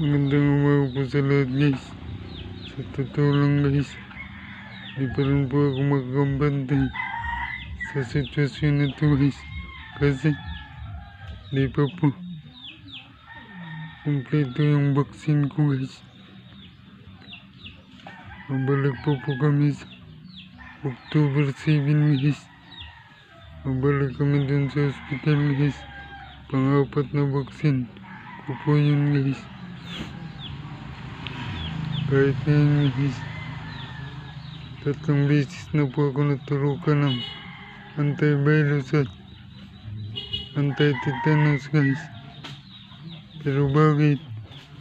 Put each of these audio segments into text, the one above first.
Magandang umaga po sa lahat guys. Sa totoo lang guys, di pa rin po ako magkambantay sa sitwasyon na to guys. Kasi di pa po kumpleto yung vaccine ko guys. Mabalik po po kami sa October 7 guys. Mabalik kami dun sa hospital guys. Pangapat na vaccine ko po yun guys. Kahit guys, tatlong beses na po ako naturukan ng antivirus at anti-tetanus guys. Pero bakit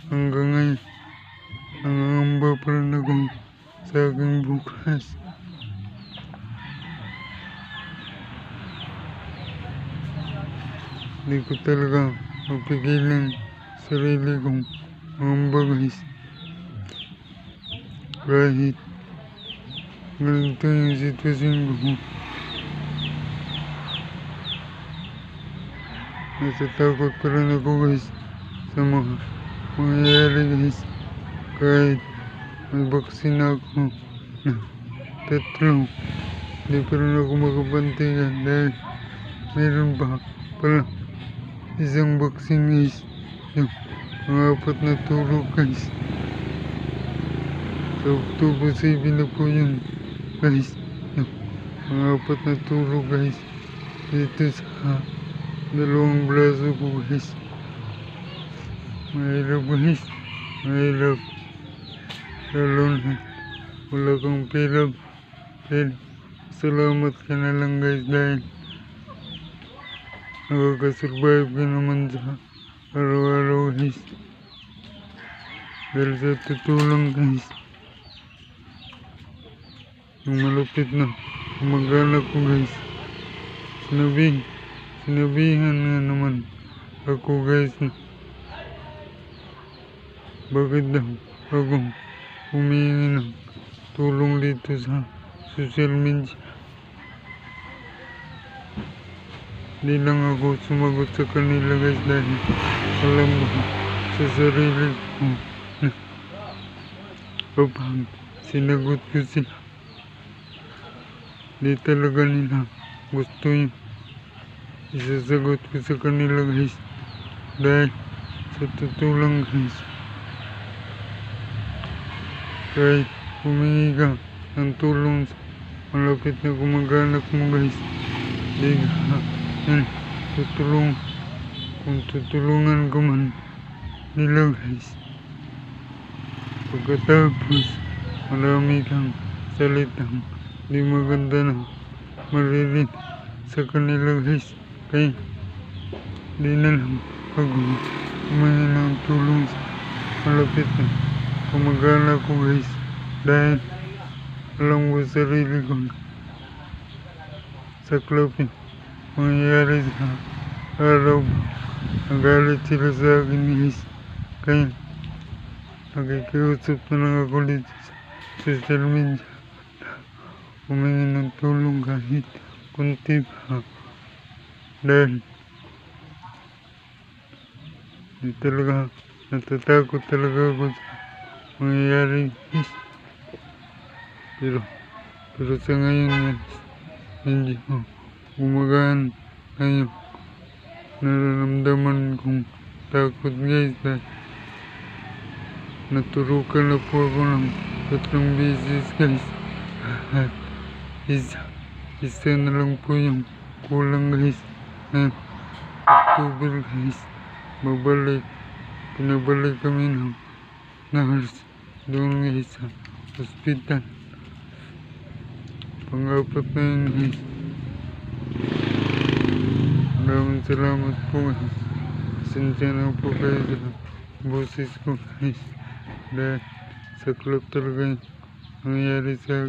hanggang ngayon, nangangamba pa rin ako sa aking bukas. Hindi ko talaga mapigilan mangamba guys. Kahit ganito yung sitwasyon ko. Natatakot pa rin ako guys sa mga mangyayari guys. Kahit may baksin ako na tatlo. Hindi pa rin ako makapantigan dahil meron pa pala isang baksin guys. Yung mga apat na tulog guys. Sa October 7 na po yun guys. Mga apat na tulog guys. Dito sa dalawang braso ko guys. Mahirap guys. Mahirap. Lalo na wala kang pera. Salamat ka na lang guys dahil nakakasurvive ka naman sa araw-araw guys. Dahil sa totoo lang guys. Yung malupit na mag-anak ko guys. Sinabi, sinabihan nga naman ako guys na bakit daw ako humingi ng tulong dito sa social media. Hindi lang ako sumagot sa kanila guys dahil alam mo sa sarili ko. Na kapag sinagot ko sila. Di talaga nila gusto yung isasagot ko sa kanila guys. Dahil sa totoo lang guys. Kahit humingi ka ng tulong malapit na kumag-anak mo guys di yan tutulong kung tutulungan ko man nila guys pagkatapos marami kang salitang di maganda na maririnig sa kanila guys kaya di na lang ako humingi ng tulong sa malapit na kumagana ko guys dahil alam ko sa sarili ko sa klopin mangyayari sa araw nagalit sila sa akin guys kaya nakikiusap na lang ako dito sa social media humingi ng tulong kahit kunti pa dahil di talaga natatakot talaga ako sa mangyayari guys pero pero sa ngayon guys hindi ko gumagaan na yung nararamdaman kong takot guys dahil naturukan na po ako ng tatlong beses guys. Isa isa na lang po yung kulang guys. Na October guys. Babalik pinabalik kami ng nurse doon guys sa hospital. Pangapat na yun guys maraming salamat po guys pasensya na po kayo sa boses ko guys dahil sa